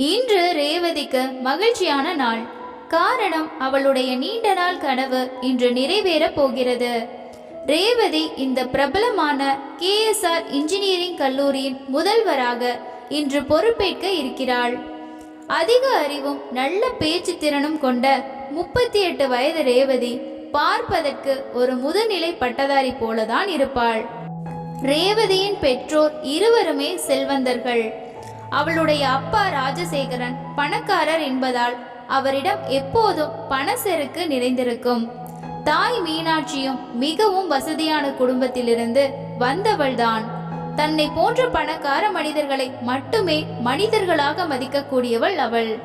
இன்று ரேவதிக்கு மகிழ்ச்சியான நாள். காரணம் அவளுடைய நீண்ட நாள் கனவு இன்று நிறைவேறப் போகிறது. ரேவதி இந்த பிரபலமான கேஎஸ்ஆர் இன்ஜினியரிங் கல்லூரியின் முதல்வராக இன்று பொறுப்பேற்க இருக்கிறாள். அதிக அறிவும் நல்ல பேச்சு திறனும் கொண்ட முப்பத்தி எட்டு வயது ரேவதி பார்ப்பதற்கு ஒரு முதுநிலை பட்டதாரி போலதான் இருப்பாள். ரேவதியின் பெற்றோர் இருவருமே செல்வந்தர்கள். அவளுடைய அப்பா ராஜசேகரன் பணக்காரர் என்பதால் அவரிடம் எப்போதும் பணச்செருக்கு நிறைந்திருக்கும். தாய் மீனாட்சியும் மிகவும் வசதியான குடும்பத்திலிருந்து வந்தவள்தான். தன்னை போன்ற பணக்கார மனிதர்களை மட்டுமே மனிதர்களாக மதிக்கக்கூடியவள் அவள்.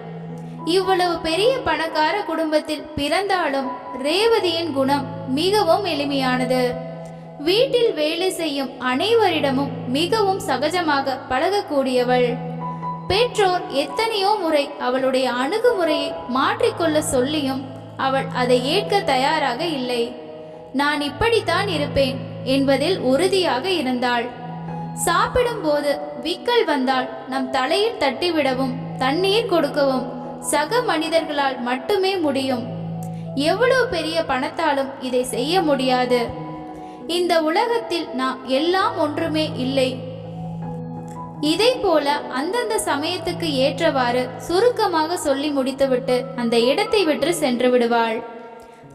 இவ்வளவு பெரிய பணக்கார குடும்பத்தில் பிறந்தாலும் ரேவதியின் குணம் மிகவும் எளிமையானது. வீட்டில் வேலை செய்யும் அனைவரிடமும் மிகவும் சகஜமாக பழகக்கூடியவள். பெற்றோர் எத்தனையோ முறை அவளுடைய அணுகுமுறையை மாற்றிக்கொள்ள சொல்லியும் அவள் அதை ஏற்க தயாராக இல்லை. நான் இப்படித்தான் இருப்பேன் என்பதில் உறுதியாக இருந்தாள். சாப்பிடும்போது விக்கல் வந்தால் நம் தலையில் தட்டிவிடவும் தண்ணீர் கொடுக்கவும் சக மனிதர்களால் மட்டுமே முடியும். எவ்வளவு பெரிய பணத்தாலும் இதை செய்ய முடியாது. இந்த உலகத்தில் நாம் எல்லாம் ஒன்றுமே இல்லை. இதை போல அந்தந்த சமயத்துக்கு ஏற்றவாறு சுருக்கமாக சொல்லி முடித்துவிட்டு அந்த இடத்தை விட்டு சென்று விடுவாள்.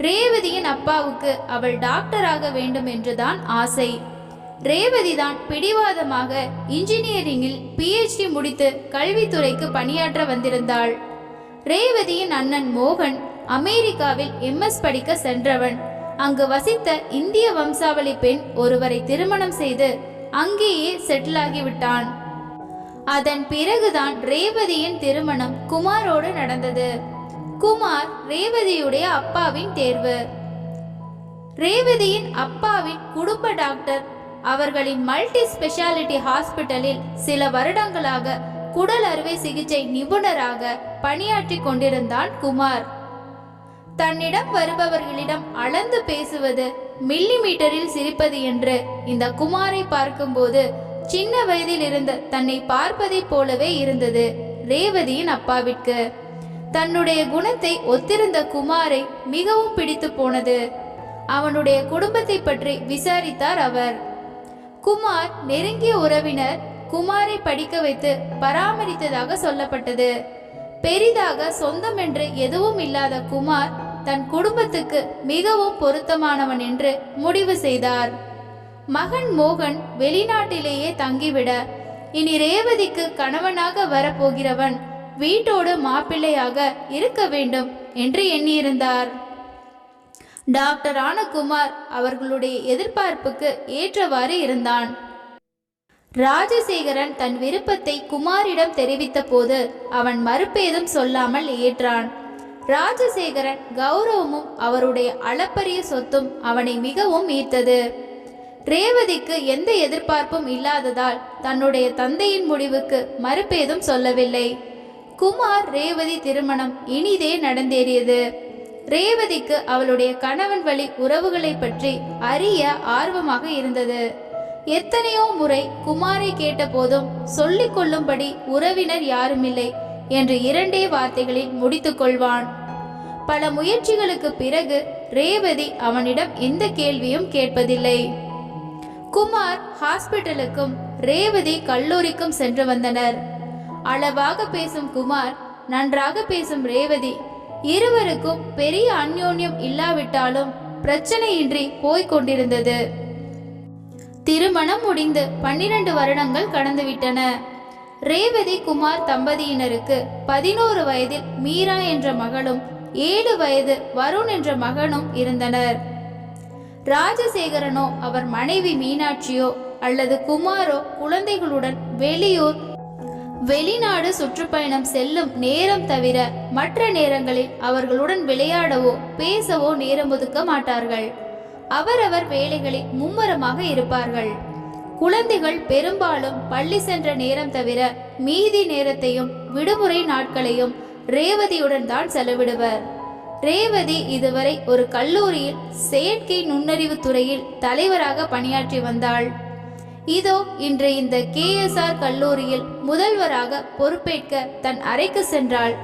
ரேவதியின் அப்பாவுக்கு அவள் டாக்டராக வேண்டும் என்றுதான் ஆசை. ரேவதி தான் பிடிவாதமாக இன்ஜினியரிங்கில் பிஹெச்டி முடித்து கல்வித்துறைக்கு பணியாற்ற வந்திருந்தாள். ரேவதியின் அண்ணன் மோகன் அமெரிக்காவில் எம்எஸ் படிக்க சென்றவன். அங்கு வசித்த இந்திய வம்சாவளி பெண் ஒருவரை திருமணம் செய்து அங்கேயே செட்டிலாகிவிட்டான் அதன் பிறகுதான் ரேவதியின் திருமணம் குமாரோடு நடந்தது. குமார் ரேவதியுடைய அப்பாவின் தேர்வு. ரேவதியின் அப்பாவின் குடும்ப டாக்டர் அவர்களின் மல்டி ஸ்பெஷாலிட்டி ஹாஸ்பிட்டலில் சில வருடங்களாக குடல் அறுவை சிகிச்சை நிபுணராக பணியாற்றி கொண்டிருந்தான் குமார். தன்னிடம் வருபவர்களிடம் அளந்து பேசுவது மில்லி மீட்டரில் சிரிப்பது என்று இந்த குமாரை பார்க்கும்போது சின்ன வயதில் இருந்த தன்னை பார்ப்பதைப் போலவே இருந்தது ரேவதியின் அப்பாவிற்கு. தன்னுடைய குணத்தை ஒத்திருந்த குமாரை மிகவும் பிடித்து போனது. அவனுடைய குடும்பத்தை பற்றி விசாரித்தார் அவர். குமார் நெருங்கிய உறவினர் குமாரை படிக்க வைத்து பராமரித்ததாக சொல்லப்பட்டது. பெரிதாக சொந்தம் என்று எதுவும் இல்லாத குமார் தன் குடும்பத்துக்கு மிகவும் பொருத்தமானவன் என்று முடிவு செய்தார். மகன் மோகன் வெளிநாட்டிலேயே தங்கிவிட இனி ரேவதிக்கு கணவனாக வரப்போகிறவன் வீட்டோடு மாப்பிள்ளையாக இருக்க வேண்டும் என்று எண்ணியிருந்தார். டாக்டர் ஆனகுமார் அவர்களுடைய எதிர்பார்ப்புக்கு ஏற்றவாறு இருந்தான். ராஜசேகரன் தன் விருப்பத்தை குமாரிடம் தெரிவித்த போது அவன் மறுப்பேதும் சொல்லாமல் ஏற்றான். ராஜசேகரன் கௌரவமும் அவருடைய அளப்பரிய சொத்தும் அவனை மிகவும் ஈர்த்தது. ரேவதிக்கு எந்த எதிர்பார்ப்பும் இல்லாததால் தன்னுடைய தந்தையின் முடிவுக்கு மறுப்பேதும் சொல்லவில்லை. குமார் ரேவதி திருமணம் இனிதே நடந்தேறியது. ரேவதிக்கு அவளுடைய கணவன் வழி உறவுகளை பற்றி அறிய ஆர்வமாக இருந்தது. எத்தனையோ முறை குமாரை கேட்டபோதும் சொல்லிக் கொள்ளும்படி உறவினர் யாருமில்லை என்று இரண்டே வார்த்தைகளில் முடித்து கொள்வான். பல முயற்சிகளுக்கு பிறகு ரேவதி அவனிடம் எந்த கேள்வியும் கேட்பதில்லை. குமார் ஹாஸ்பிட்டலுக்கும் ரேவதி கல்லூரிக்கும் சென்று வந்தனர். அளவாக பேசும் குமார் நன்றாக பேசும் ரேவதி இருவருக்கும் பெரிய அந்யோன்யம் இல்லாவிட்டாலும் பிரச்சனையின்றி போய்க் கொண்டிருந்தது. திருமணம் முடிந்து பன்னிரண்டு வருடங்கள் கடந்துவிட்டன. ரேவதி குமார் தம்பதியினருக்கு பதினோரு வயதில் மீரா என்ற மகளும் ஏழு வயது வருண் என்ற மகனும் இருந்தனர். ராஜசேகரனோ அவர் மனைவி மீனாட்சியோ அல்லது குமாரோ குழந்தைகளுடன் வெளியூர் வெளிநாடு சுற்றுப்பயணம் செல்லும் நேரம் தவிர மற்ற நேரங்களில் அவர்களுடன் விளையாடவோ பேசவோ நேரம் ஒதுக்க மாட்டார்கள். அவரவர் வேலைகளில் மும்முரமாக இருப்பார்கள். குழந்தைகள் பெரும்பாலும் பள்ளி சென்ற நேரம் தவிர மீதி நேரத்தையும் விடுமுறை நாட்களையும் ரேவதியுடன் தான் செலவிடுவர். ரேவதி இதுவரை ஒரு கல்லூரியில் செயற்கை நுண்ணறிவு துறையில் தலைவராக பணியாற்றி வந்தாள். இதோ இன்று இந்த கேஎஸ்ஆர் கல்லூரியில் முதல்வராக பொறுப்பேற்க தன் அறைக்கு சென்றாள்.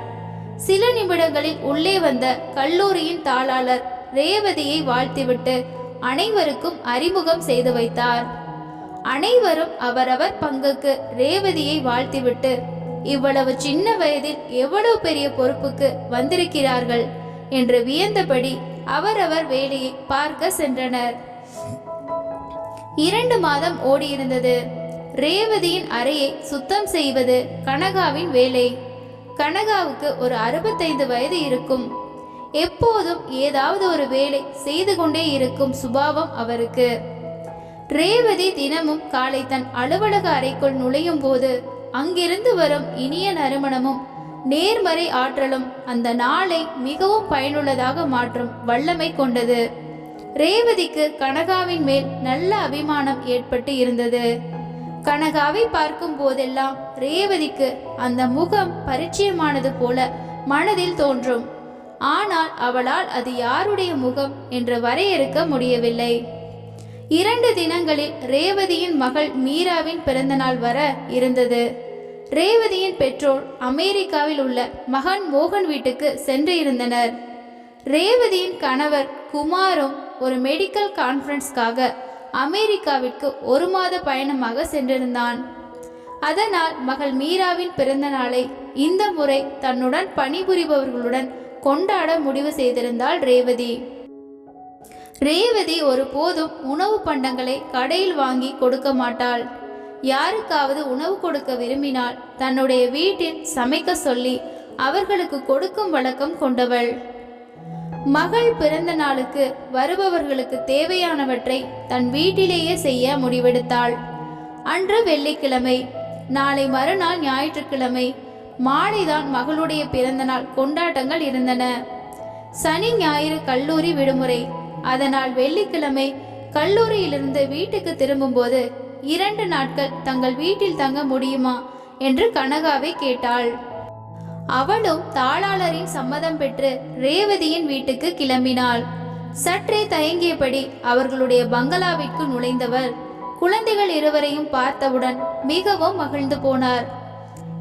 சில நிமிடங்களில் உள்ளே வந்த கல்லூரியின் தாளாளர் ரேவதியை வாழ்த்திவிட்டு அனைவருக்கும் அறிமுகம் செய்து வைத்தார். அனைவரும் அவரவர் பங்குக்கு ரேவதியை வாழ்த்திவிட்டு இவ்வளவு சின்ன வயதில் எவ்வளவு பெரிய பொறுப்புக்கு வந்திருக்கிறார்கள்? என்று வியந்தபடி அவரவர் வேலையை பார்க்க சென்றனர். இரண்டு மாதம் ஓடியிருந்தது. ரேவதியின் அறையை சுத்தம் செய்வது கனகாவின் வேலை. கனகாவுக்கு ஒரு அறுபத்தைந்து வயது இருக்கும். எப்போதும் ஏதாவது ஒரு வேலை செய்து கொண்டே இருக்கும் சுபாவம் அவருக்கு. ரேவதி தினமும் காலை தன் அலுவலக அறைக்குள் நுழையும் போது அங்கிருந்து வரும் இனிய நறுமணமும் நேர்மறை ஆற்றலும் அந்த நாளை மிகவும் பயனுள்ளதாக மாற்றும் வல்லமை கொண்டது. ரேவதிக்கு கனகாவின் மேல் நல்ல அபிமானம் ஏற்பட்டு இருந்தது. கனகாவை பார்க்கும் போதெல்லாம் ரேவதிக்கு அந்த முகம் பரிச்சயமானது போல மனதில் தோன்றும். ஆனால் அவளால் அது யாருடைய முகம் என்று வரையறுக்க முடியவில்லை. இரண்டு தினங்களில் ரேவதியின் மகள் மீராவின் பிறந்தநாள் வர இருந்தது. ரேவதியின் பெற்றோர் அமெரிக்காவில் உள்ள மகன் மோகன் வீட்டுக்கு சென்று இருந்தனர். ரேவதியின் கணவர் குமாரும் ஒரு மெடிக்கல் கான்ஃபரன்ஸ்க்காக அமெரிக்காவிற்கு ஒரு மாத பயணமாக சென்றிருந்தான். அதனால் மகள் மீராவின் பிறந்த நாளை இந்த முறை தன்னுடன் பணிபுரிபவர்களுடன் கொண்டாட முடிவு செய்திருந்தாள் ரேவதி. ரேவதி ஒருபோதும் உணவு பண்டங்களை கடையில் வாங்கி கொடுக்க மாட்டாள். யாருக்காவது உணவு கொடுக்க விரும்பினால் தன்னுடைய வீட்டில் சமைக்க சொல்லி அவர்களுக்கு கொடுக்கும் வழக்கம் கொண்டவள். மகள் பிறந்த நாளுக்கு வருபவர்களுக்கு தேவையானவற்றை தன் வீட்டிலேயே செய்ய முடிவெடுத்தாள். அன்று வெள்ளிக்கிழமை நாளை மறுநாள் ஞாயிற்றுக்கிழமை மாலைதான் மகளுடைய பிறந்தநாள் கொண்டாட்டங்கள் இருந்தன. சனி ஞாயிறு கல்லூரி விடுமுறை. அதனால் வெள்ளிக்கிழமை கல்லூரியிலிருந்து வீட்டுக்கு திரும்பும்போது இரண்டு நாட்கள் தங்கள் வீட்டில் தங்க முடியுமா? என்று கனகாவை கேட்டாள். அவளும் தாளாளரின் சம்மதம் பெற்று ரேவதியின் வீட்டுக்கு கிளம்பினாள். சற்றே தயங்கியபடி அவர்களுடைய பங்களாவிற்கு நுழைந்தவர் குழந்தைகள் இருவரையும் பார்த்தவுடன் மிகவும் மகிழ்ந்து போனார்.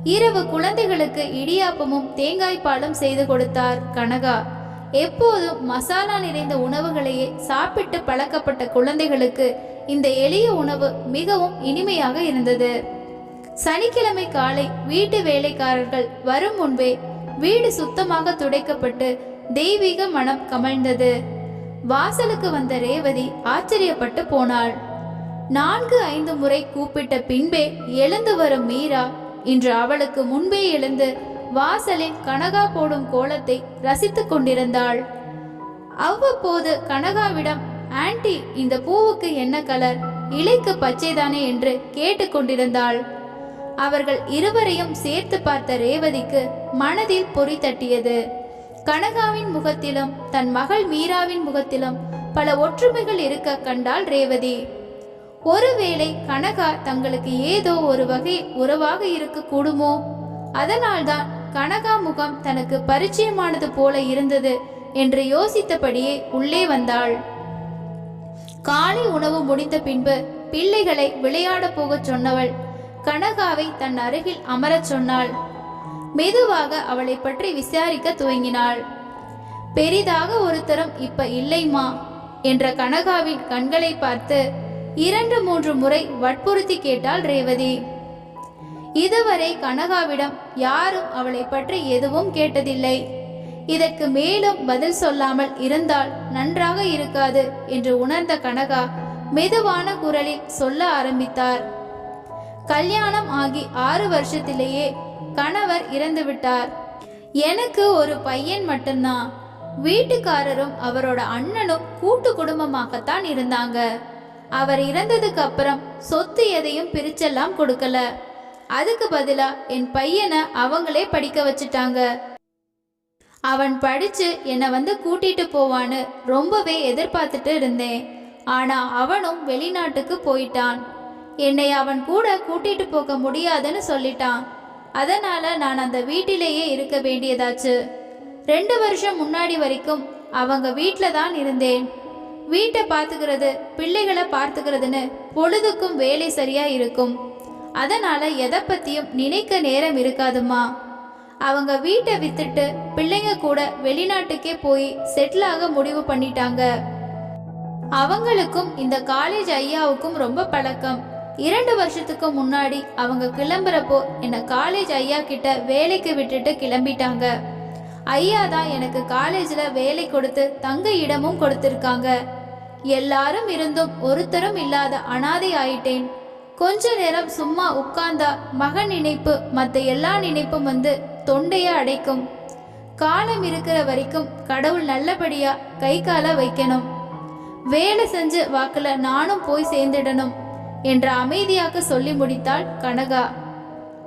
இரவு குழந்தைகளுக்கு இடியாப்பமும் தேங்காய் பாலும் செய்து கொடுத்தார் கனகா. எப்போதும் மசாலா நிறைந்த உணவுகளையே சாப்பிட்டு பழக்கப்பட்ட குழந்தைகளுக்கு இந்த எளிய உணவு மிகவும் இனிமையாக இருந்தது. சனிக்கிழமை காலை வீட்டு வேலைக்காரர்கள் வரும் முன்பே வீடு சுத்தமாக துடைக்கப்பட்டு தெய்வீக மனம் கமழ்ந்தது. வாசலுக்கு வந்த ரேவதி ஆச்சரியப்பட்டு போனாள். நான்கு ஐந்து முறை கூப்பிட்ட பின்பே எழுந்து வரும் மீரா இன்று அவளுக்கு முன்பே எழுந்து வாசலில் கனகா போடும் கோலத்தை ரசித்துக் கொண்டிருந்தாள். அவ்வப்போது கனகாவிடம் ஆன்டி இந்த பூவுக்கு என்ன கலர்? இலைக்கு பச்சைதானே என்று கேட்டுக்கொண்டிருந்தாள். அவர்கள் இருவரையும் சேர்த்து பார்த்த ரேவதிக்கு மனதில் பொறி தட்டியது. கனகாவின் முகத்திலும் தன் மகள் மீராவின் முகத்திலும் பல ஒற்றுமைகள் இருக்க கண்டாள் ரேவதி. ஒருவேளை கனகா தங்களுக்கு ஏதோ ஒரு வகை உறவாக இருக்க கூடுமோ அதனால்தான் கனகா முகம் தனக்கு பரிச்சயமானது போல இருந்தது என்று யோசித்தபடியே உள்ளே வந்தாள். காலை உணவு முடிந்த பின்பு பிள்ளைகளை விளையாட போகச் சொன்னவள். கனகாவை தன் அருகில் அமரச் சொன்னாள். மெதுவாக அவளை பற்றி விசாரிக்க துவங்கினாள். பெரிதாக ஒருத்தரும் இப்ப இல்லைமா என்ற கனகாவின் கண்களை பார்த்து இரண்டு மூன்று முறை வற்புறுத்தி கேட்டாள் ரேவதி. இதுவரை கனகாவிடம் யாரும் அவளை பற்றி எதுவும் கேட்டதில்லை. இதற்கு மேலும் பதில் சொல்லாமல் இருந்தால் நன்றாக இருக்காது என்று உணர்ந்த கனகா மெதுவான குரலில் சொல்ல ஆரம்பித்தார். கல்யாணம் ஆகி ஆறு வருஷத்திலேயே கணவர் இறந்துவிட்டார். எனக்கு ஒரு பையன் மட்டும்தான். வீட்டுக்காரரும் அவரோட அண்ணனும் கூட்டு குடும்பமாகத்தான் இருந்தாங்க. அவர் இறந்ததுக்கு அப்புறம் சொத்து எதையும் பிரிச்செல்லாம் கொடுக்கல. அதுக்கு பதிலா என் பையனை அவங்களே படிக்க வச்சுட்டாங்க. அவன் படிச்சு என்னை வந்து கூட்டிட்டு போவான்னு ரொம்பவே எதிர்பார்த்துட்டு இருந்தேன். ஆனா அவனும் வெளிநாட்டுக்கு போயிட்டான். என்னை அவன் கூட கூட்டிட்டு போக முடியாதுன்னு சொல்லிட்டான். அதனால நான் அந்த வீட்டிலேயே இருக்க வேண்டியதாச்சு. ரெண்டு வருஷம் முன்னாடி வரைக்கும் அவங்க வீட்டில் தான் இருந்தேன். வீட்டை பார்த்துக்கிறது பிள்ளைகளை பார்த்துக்கிறதுன்னு பொழுதுக்கும் வேலை சரியா இருக்கும். அதனால எதை பத்தியும் நினைக்க நேரம் இருக்காதுமா அவங்க வீட்டை வித்துட்டு பிள்ளைங்க கூட வெளிநாட்டுக்கே போய் செட்டில் ஆக முடிவு பண்ணிட்டாங்க. அவங்களுக்கும் இந்த காலேஜ் ஐயாவுக்கும் ரொம்ப பழக்கம். இரண்டு வருஷத்துக்கு முன்னாடி அவங்க கிளம்புறப்போ என்னை காலேஜ் ஐயா கிட்ட வேலைக்கு விட்டுட்டு கிளம்பிட்டாங்க. ஐயா தான் எனக்கு காலேஜில் வேலை கொடுத்து தங்க இடமும் கொடுத்துருக்காங்க. எல்லாரும் இருந்தும் ஒருத்தரும் இல்லாத அனாதை ஆயிட்டேன். கொஞ்ச நேரம் சும்மா உட்கார்ந்தா மகன் நினைப்பு மற்ற எல்லா நினைப்பும் வந்து தொண்டையை அடைக்கும். காலம் இருக்கிற வரைக்கும் கடவுள் நல்லபடியா கை கால வைக்கணும். வேலை செஞ்சு வாக்குல நானும் போய் சேர்ந்துடணும் என்று அமைதியாக சொல்லி முடித்தாள் கனகா.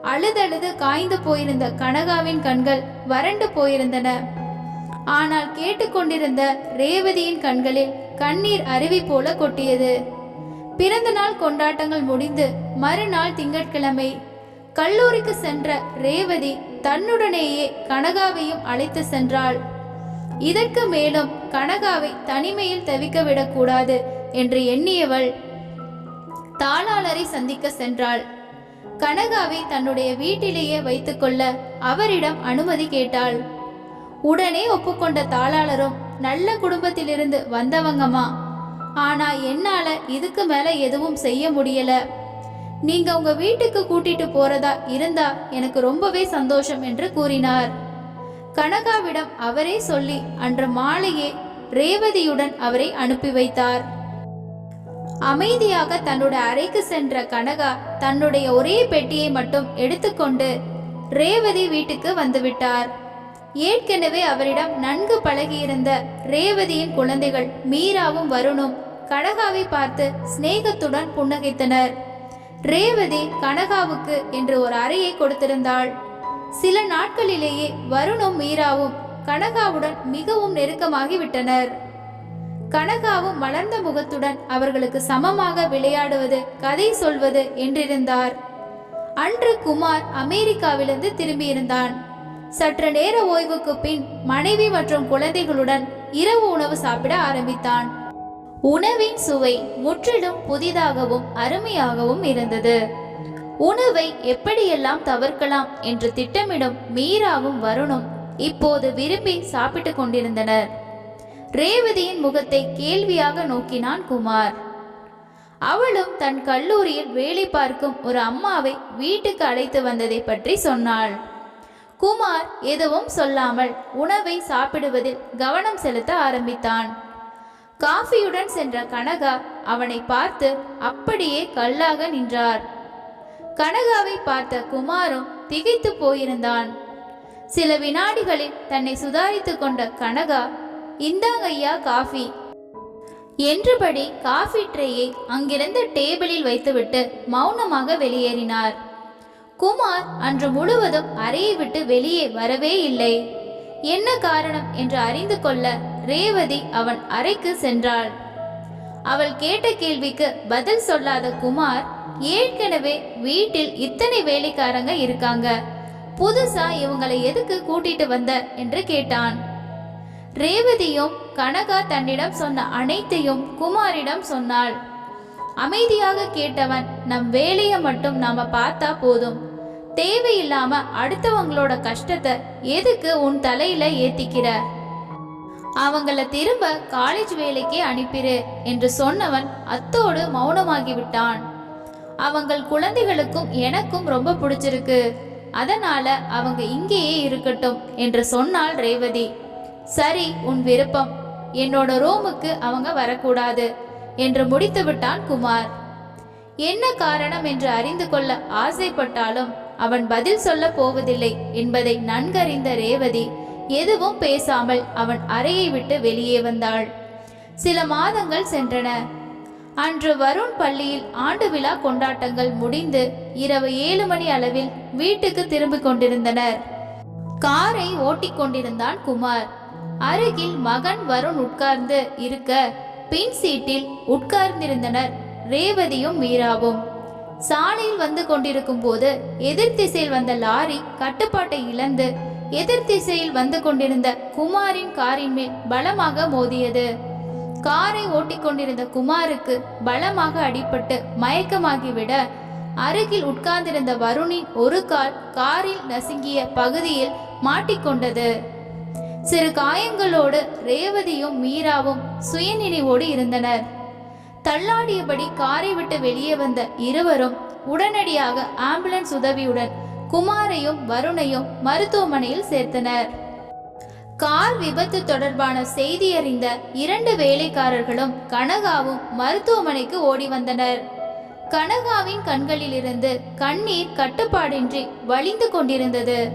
அழுதழுது காய்ந்து போயிருந்த கனகாவின் கண்கள் வறண்டு போயிருந்தன. ஆனால் கேட்டுக்கொண்டிருந்த ரேவதியின் கண்களில் கண்ணீர் அருவி போல கொட்டியது. பிறந்த நாள் கொண்டாட்டங்கள் முடிந்து மறுநாள் திங்கட்கிழமை கல்லூரிக்கு சென்ற ரேவதி தன்னுடனேயே கனகாவையும் அழைத்து சென்றாள். இதற்கு மேலும் கனகாவை தனிமையில் தவிக்க விடக்கூடாது என்று எண்ணியவள் தாளாளரை சந்திக்க சென்றாள். கனகாவை தன்னுடைய வீட்டிலேயே வைத்துக்கொள்ள அவரிடம் அனுமதி கேட்டாள். உடனே ஒப்புக்கொண்ட தாளாளரும் நல்ல குடும்பத்திலிருந்து வந்தவங்கம்மா. ஆனா என்னால இதுக்கு மேல எதுவும் செய்ய முடியல. நீங்க உங்க வீட்டுக்கு கூட்டிட்டு போறதா இருந்தா எனக்கு ரொம்பவே சந்தோஷம் என்று கூறினார். கனகாவிடம் அவரே சொல்லி அன்று மாலையே ரேவதியுடன் அவரை அனுப்பி வைத்தார். அமைதியாக தன்னுடைய அறைக்கு சென்ற கனகா தன்னுடைய ஒரே பெட்டியை மட்டும் எடுத்துக்கொண்டு ரேவதி வீட்டுக்கு வந்துவிட்டார். ஏற்கனவே அவரிடம் நன்கு பழகியிருந்த ரேவதியின் குழந்தைகள் மீராவும் வருணும் கனகாவை பார்த்து சிநேகத்துடன் புன்னகைத்தனர். ரேவதி கனகாவுக்கு என்று ஒரு அறையை கொடுத்திருந்தாள். சில நாட்களிலேயே வருணும் மீராவும் கனகாவுடன் மிகவும் நெருக்கமாகி விட்டனர் கனகாவும் வளர்ந்த முகத்துடன் அவர்களுக்கு சமமாக விளையாடுவது கதை சொல்வது என்றிருந்தார். அன்று குமார் அமெரிக்காவிலிருந்து திரும்பியிருந்தான். சற்று நேர ஓய்வுக்கு பின் மனைவி மற்றும் குழந்தைகளுடன் இரவு உணவு சாப்பிட ஆரம்பித்தான். உணவின் சுவை முற்றிலும் புதிதாகவும் அருமையாகவும் இருந்தது. உணவை எப்படியெல்லாம் தவிர்க்கலாம் என்று திட்டமிடும் மீராவும் வருணும் இப்போது விரும்பி சாப்பிட்டுக் கொண்டிருந்தனர். ரேவதியின் முகத்தை கேள்வியாக நோக்கினான் குமார். அவளும் தன் கல்லூரியில் வேலை பார்க்கும் ஒரு அம்மாவை வீட்டுக்கு அழைத்து வந்ததை பற்றி சொன்னாள். குமார் எதுவும் சொல்லாமல் உணவை சாப்பிடுவதில் கவனம் செலுத்த ஆரம்பித்தான். காஃபியுடன் சென்ற கனகா அவனை பார்த்து அப்படியே கல்லாக நின்றார். கனகாவை பார்த்த குமாரும் திகைத்து போயிருந்தான். சில வினாடிகளில் தன்னை சுதாரித்துக் கொண்ட கனகா இந்தாங்கையா காஃபி. என்றபடி காஃபி ட்ரேயை அங்கிருந்த டேபிளில் வைத்துவிட்டு மௌனமாக வெளியேறினார். குமார் அன்று முழுவதும் அறையை விட்டு வெளியே வரவே இல்லை. என்ன காரணம்? என்று அறிந்து கொள்ள ரேவதி அவன் அறைக்கு சென்றாள். அவள் கேட்ட கேள்விக்கு பதில் சொல்லாத குமார் ஏற்கனவே வீட்டில் இத்தனை வேலைக்காரங்க இருக்காங்க புதுசா இவங்களை எதுக்கு கூட்டிட்டு வந்த? என்று கேட்டான். ரேவதியும் கனகா தன்னிடம் சொன்ன அனைத்தையும் குமாரிடம் சொன்னாள். அமைதியாக கேட்டவன் நம் வேலையை மட்டும் நாம பார்த்தா போதும். தேவையில்லாம அடுத்தவங்களோட கஷ்டத்தை எதுக்கு உன் தலையில ஏத்திக்கிற? அவங்கள திரும்ப காலேஜ் வேலைக்கே அனுப்பிடு என்று சொன்னவன் அத்தோடு மௌனமாகி விட்டான் அவங்கள் குழந்தைகளுக்கும் எனக்கும் ரொம்ப பிடிச்சிருக்கு. அதனால அவங்க இங்கேயே இருக்கட்டும் என்று சொன்னாள் ரேவதி. சரி உன் விருப்பம். என்னோட ரூமுக்கு அவங்க வரக்கூடாது என்று முடித்து விட்டான் குமார். என்ன காரணம் என்று அறிந்து கொள்ள ஆசைப்பட்டாலும் அவன் பதில் சொல்ல போவதில்லை என்பதை நன்கறிந்த ரேவதி எதுவும் பேசாமல் அவன் அறையை விட்டு வெளியே வந்தாள். சில மாதங்கள் சென்றன. அன்று வருண் பள்ளியில் ஆண்டு விழா கொண்டாட்டங்கள் முடிந்து இரவு ஏழு மணி அளவில் வீட்டுக்கு திரும்பிக் கொண்டிருந்தனர். காரை ஓட்டிக் கொண்டிருந்தான் குமார். அருகில் மகன் வருண் உட்கார்ந்து இருக்க பின் சீட்டில் உட்கார்ந்திருந்தனர் ரேவதியும் மீராவும். சாலையில் வந்து கொண்டிருக்கும் போது எதிர் திசையில் வந்த லாரி கட்டுப்பாட்டை இழந்து எதிர் திசையில் வந்து கொண்டிருந்த குமாரின் காரின் மேல் பலமாக மோதியது. காரை ஓட்டிக்கொண்டிருந்த குமாருக்கு பலமாக அடிபட்டு மயக்கமாகிவிட அருகில் உட்கார்ந்திருந்த வருணின் ஒரு கால் காரில் நசுங்கிய பகுதியில் மாட்டிக்கொண்டது சிறு காயங்களோடு ரேவதியும் மீராவும் சுயநினைவோடு இருந்தனர். தள்ளாடியபடி காரை விட்டு வெளியே வந்த இருவரும் உடனடியாக ஆம்புலன்ஸ் உதவியுடன் குமாரையும் வருணையும் மருத்துவமனையில் சேர்த்தனர். கார் விபத்து தொடர்பான செய்தி அறிந்த இரண்டு வேலைக்காரர்களும் கனகாவும் மருத்துவமனைக்கு ஓடி வந்தனர். கனகாவின் கண்களிலிருந்து கண்ணீர் கட்டுப்பாடின்றி வழிந்து கொண்டிருந்தது.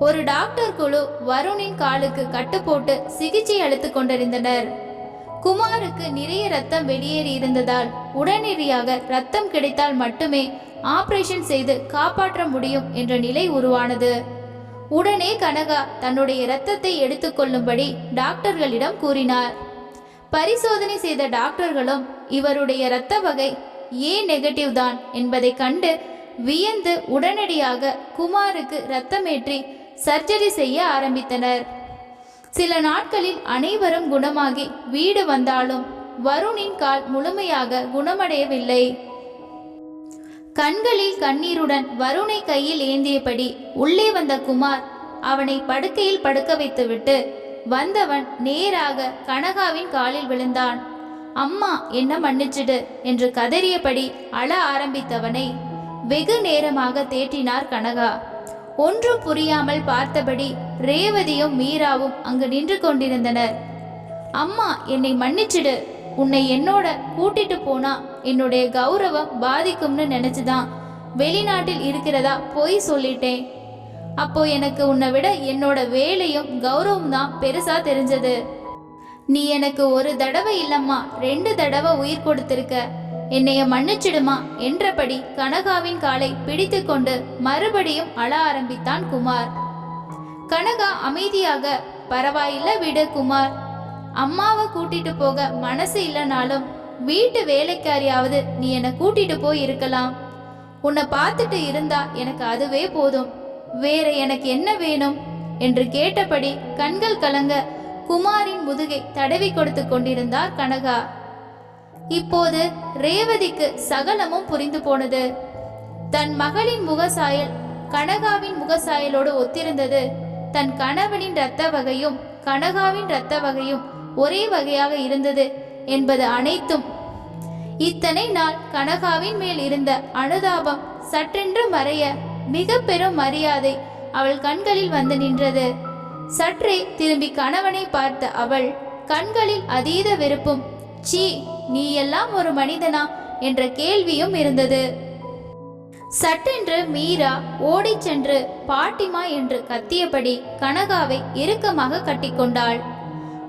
ஒரு டாக்டர் குழு வருணின் காலுக்கு கட்டு போட்டு சிகிச்சை அளித்துக் கொண்டிருந்தனர். குமாருக்கு நிறைய ரத்தம் வெளியேறி இருந்ததால் உடனடியாக ரத்தம் கிடைத்தால் மட்டுமே ஆபரேஷன் செய்து காப்பாற்ற முடியும் என்ற நிலை உருவானது. உடனே கனகா தன்னுடைய இரத்தத்தை எடுத்துக்கொள்ளும்படி டாக்டர்களிடம் கூறினார். பரிசோதனை செய்த டாக்டர்களும் இவருடைய இரத்த வகை ஏ நெகட்டிவ் தான் என்பதை கண்டு வியந்து உடனடியாக குமாருக்கு இரத்தமேற்றி சர்ஜரி செய்ய ஆரம்பித்தனர். சில நாட்களில் அனைவரும் குணமாகி வீடு வந்தாலும் வருணின் கால் முழுமையாக குணமடையவில்லை. கண்களில் கண்ணீருடன் வருணை கையில் ஏந்தியபடி உள்ளே வந்த குமார் அவனை படுக்கையில் படுக்க வைத்துவிட்டு வந்தவன் நேராக கனகாவின் காலில் விழுந்தான். அம்மா என்ன மன்னிச்சிடு என்று கதறியபடி அழ ஆரம்பித்தவனை வெகு நேரமாக தேற்றினார் கனகா. ஒன்றும் புரியாமல் பார்த்தபடி ரேவதியும் மீராவும் அங்கு நின்று கொண்டிருந்தனர். அம்மா என்னை மன்னிச்சிடு. உன்னை என்னோட கூட்டிட்டு போனா என்னுடைய கௌரவம் பாதிக்கும்னு நினைச்சுதான் வெளிநாட்டில் இருக்கிறதா பொய் சொல்லிட்டேன். அப்போ எனக்கு உன்னை விட என்னோட வேலையும் கௌரவம் தான் பெருசா தெரிஞ்சது. நீ எனக்கு ஒரு தடவை இல்லம்மா ரெண்டு தடவை உயிர் கொடுத்திருக்க. என்னைய மன்னிச்சிடுமா என்றபடி கனகாவின் காலை பிடித்துக்கொண்டு மறுபடியும் அழ ஆரம்பித்தான் குமார். கனகா அமைதியாக பரவாயில்ல விடு குமார். அம்மாவை கூட்டிட்டு போக மனசு இல்லைனாலும் வீட்டு வேலைக்காரியாவது நீ என்னை கூட்டிட்டு போய் இருக்கலாம். உன்னை பார்த்துட்டு இருந்தா எனக்கு அதுவே போதும். வேற எனக்கு என்ன வேணும்? என்று கேட்டபடி கண்கள் கலங்க குமாரின் முதுகை தடவி கொடுத்து கொண்டிருந்தார் கனகா. இப்போது ரேவதிக்கு சகலமும் புரிந்து போனது. தன் மகளின் முகசாயல் கனகாவின் முகசாயலோடு ஒத்திருந்தது. தன் கணவனின் இரத்த வகையும் கனகாவின் இரத்த வகையும் ஒரே வகையாக இருந்தது என்பது அனைத்தும். இத்தனை நாள் கனகாவின் மேல் இருந்த அனுதாபம் சற்றென்று மறைய மிக பெரும் மரியாதை அவள் கண்களில் வந்து நின்றது. சற்றே திரும்பி கணவனை பார்த்த அவள் கண்களில் அதீத வெறுப்பும் சீ நீ எல்லாம் ஒரு மனிதனா? என்ற கேள்வியும் இருந்தது. சட்டென்று மீரா ஓடிச் சென்று பாட்டிமா என்று கத்தியபடி கனகாவை இறுக்கமாக கட்டிக்கொண்டாள்.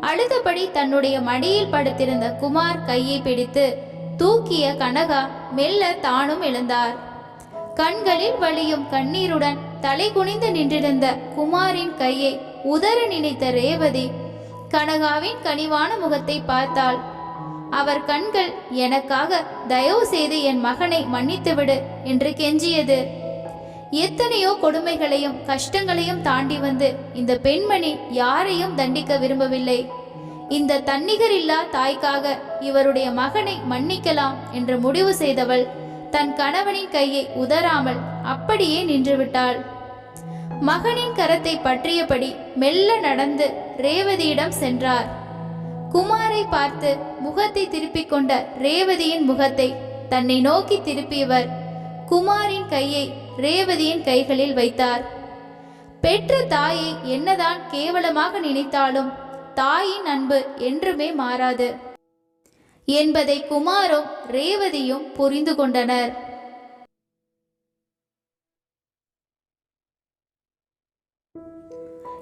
அழுதபடி தன்னுடைய மடியில் படுத்திருந்த குமார் கையை பிடித்து தூக்கிய கனகா மெல்ல தானும் எழுந்தார். கண்களில் வழியும் கண்ணீருடன் தலை குனிந்து நின்றிருந்த குமாரின் கையை உதற நினைத்த ரேவதி கனகாவின் கனிவான முகத்தை பார்த்தாள். அவர் கண்கள் எனக்காக தயவு செய்து என் மகனை மன்னித்துவிடு என்று கெஞ்சியது. எத்தனையோ கொடுமைகளையும் கஷ்டங்களையும் தாண்டி வந்து இந்த பெண்மணி யாரையும் தண்டிக்க விரும்பவில்லை. இந்த தன்னிகரில்லா தாய்க்காக இவருடைய மகனை மன்னிக்கலாம் என்று முடிவு செய்தவள் தன் கணவனின் கையை உதறாமல் அப்படியே நின்றுவிட்டாள். மகனின் கரத்தை பற்றியபடி மெல்ல நடந்து ரேவதியிடம் சென்றார். குமாரை பார்த்து முகத்தை திருப்பிக் கொண்ட ரேவதியின் முகத்தை தன்னை நோக்கி திருப்பியவர் குமாரின் கையை ரேவதியின் கைகளில் வைத்தார். பெற்ற தாயை என்னதான் கேவலமாக நினைத்தாலும் தாயின் அன்பு என்றுமே மாறாது. என்பதை குமாரும் ரேவதியும் புரிந்து கொண்டனர்.